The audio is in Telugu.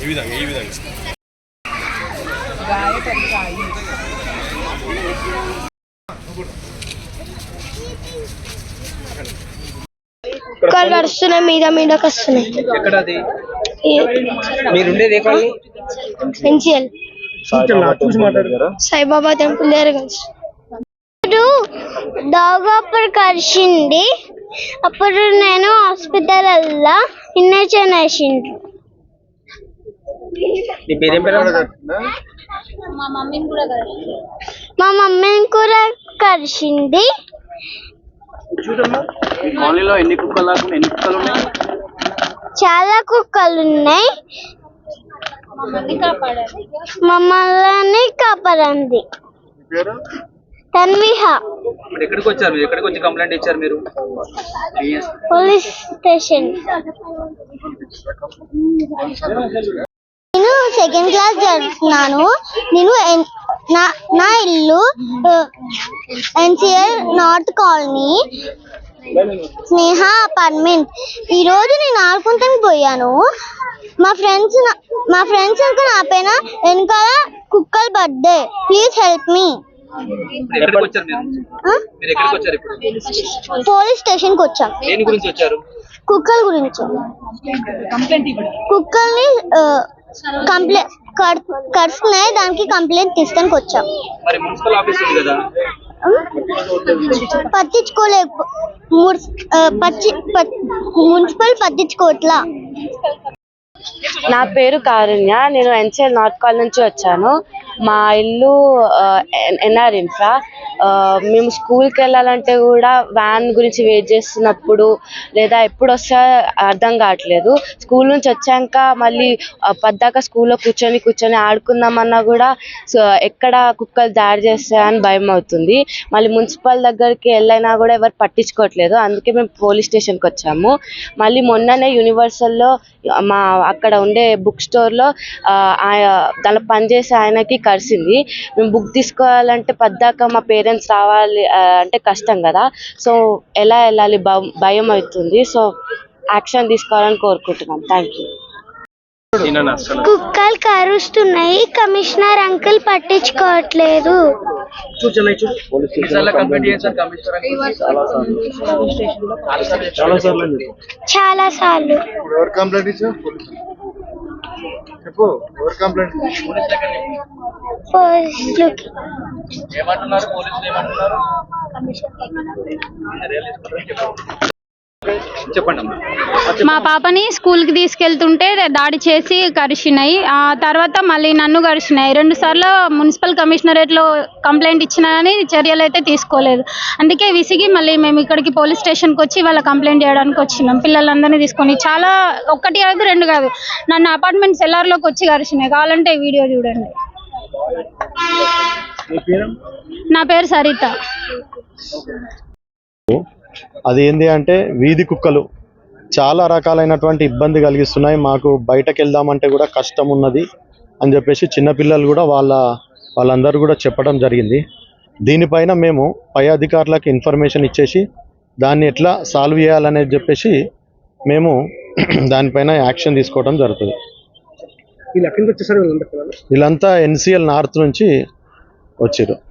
ఈ విధంగా ఈ విధంగా కుక్కలు నడుస్తున్నాయి మీద మీదకి వస్తున్నాయి. ఎక్కడ అది ఏ కాలనీ? ఎన్సిఎల్ సాయిబాబా టెంపుల్ దగ్గర దాగాపర్ కలిసింది. అప్పుడు నేను హాస్పిటల్ వల్ల ఇంజక్షన్ వేసిండ్రు నీ పేరేం పేరు? మా మమ్మీని కూడా ఉన్నాయి? చాలా కుక్కలు ఉన్నాయి? మమ్మల్ని కాపాడండి తన్విహ. ఎక్కడికి వచ్చారు? మీరు ఎక్కడికి వచ్చి కంప్లైంట్ ఇచ్చారు మీరు? Police station. నేను సెకండ్ క్లాస్ చదువుతున్నాను. నేను నా నా ఇల్లు NCL north colony. Sneha apartment. ఈ రోజు నేను ఆడుకుంటానికి పోయాను. మా ఫ్రెండ్స్ మా ఫ్రెండ్స్ ఇంకా నా పైన వెనకాల కుక్కలు బర్త్డే. ప్లీజ్ హెల్ప్ మీ. ఇప్పుడు ఎక్కడికి వచ్చారు మీరు మీరు ఎక్కడికి వచ్చారు ఇప్పుడు? పోలీస్ స్టేషన్కి వచ్చాం గురించి వచ్చారు? కుక్కల గురించి. కుక్కల్ని కంప్లైంట్ కరుస్తున్నాయి దానికి కంప్లైంట్ తీసుకొని వచ్చాం. మరి మున్సిపల్ ఆఫీస్ ఉంది కదా? పట్టించుకోలేక మున్స్- ఆ, పచ్చి పట్- మున్సిపల్ పట్టించుకోవట్లా నా పేరు కారుణ్య. నేను ఎన్సిఎల్ నార్త్ కాల్ నుంచి వచ్చాను. మా ఇల్లు ఎన్ఆర్ ఇన్ఫ్రా. మేము స్కూల్కి వెళ్ళాలంటే కూడా వ్యాన్ గురించి వెయిట్ చేస్తున్నప్పుడు లేదా ఎప్పుడు వస్తా అర్థం కావట్లేదు. స్కూల్ నుంచి వచ్చాక మళ్ళీ పద్దాక స్కూల్లో కూర్చొని కూర్చొని ఆడుకుందామన్నా కూడా సో ఎక్కడ కుక్కలు దాడి చేస్తాయని భయం అవుతుంది. మళ్ళీ మున్సిపల్ దగ్గరికి వెళ్ళైనా కూడా ఎవరు పట్టించుకోవట్లేదు. అందుకే మేము పోలీస్ స్టేషన్కి వచ్చాము. మళ్ళీ మొన్ననే యూనివర్సల్లో మా అక్కడ ఉండే బుక్ స్టోర్లో దానిలో పనిచేసే ఆయనకి కలిసింది మేము బుక్ తీసుకోవాలంటే పద్దాక మా పేరెంట్స్ రావాలి ఆ, అంటే కష్టం కదా. సో ఎలా వెళ్ళాలి? భయం అవుతుంది. సో యాక్షన్ తీసుకోవాలని కోరుకుంటున్నాం. థ్యాంక్ యూ కుక్కలు కరుస్తున్నాయి. కమిషనర్ అంకుల్ పట్టించుకోవట్లేదు. చాలా సార్లు చెప్పు. పోలీసులకి ఏమంటున్నారు? పోలీసులు ఏమంటున్నారు? చెప్పండి అమ్మా. మా పాపని స్కూల్కి తీసుకెళ్తుంటే దాడి చేసి కరిచినాయి. ఆ తర్వాత మళ్ళీ నన్ను కరిచినాయి. రెండు సార్లు మున్సిపల్ కమిషనరేట్లో కంప్లైంట్ ఇచ్చినా కానీ చర్యలు అయితే తీసుకోలేదు. అందుకే విసిగి మళ్ళీ మేము ఇక్కడికి పోలీస్ స్టేషన్కి వచ్చి వాళ్ళ కంప్లైంట్ చేయడానికి వచ్చినాం. పిల్లలందరినీ తీసుకొని చాలా ఒక్కటి కాదు రెండు కాదు. నన్ను అపార్ట్మెంట్ సెల్లార్లోకి వచ్చి కరిచినాయి. కావాలంటే వీడియో చూడండి. నా పేరు సరిత. అది ఏంది అంటే వీధి కుక్కలు. చాలా రకాలైనటువంటి ఇబ్బంది కలిగిస్తున్నాయి. మాకు బయటకు వెళ్దామంటే కూడా కష్టం ఉన్నది అని చెప్పేసి చిన్నపిల్లలు కూడా వాళ్ళ వాళ్ళందరూ కూడా చెప్పడం జరిగింది. దీనిపైన మేము పై అధికారులకు ఇన్ఫర్మేషన్ ఇచ్చేసి దాన్ని ఎట్లా సాల్వ్ చేయాలనేది చెప్పేసి మేము దానిపైన యాక్షన్ తీసుకోవడం జరుగుతుంది. వీళ్ళంతా ఎన్సిఎల్ నార్త్ నుంచి వచ్చారు.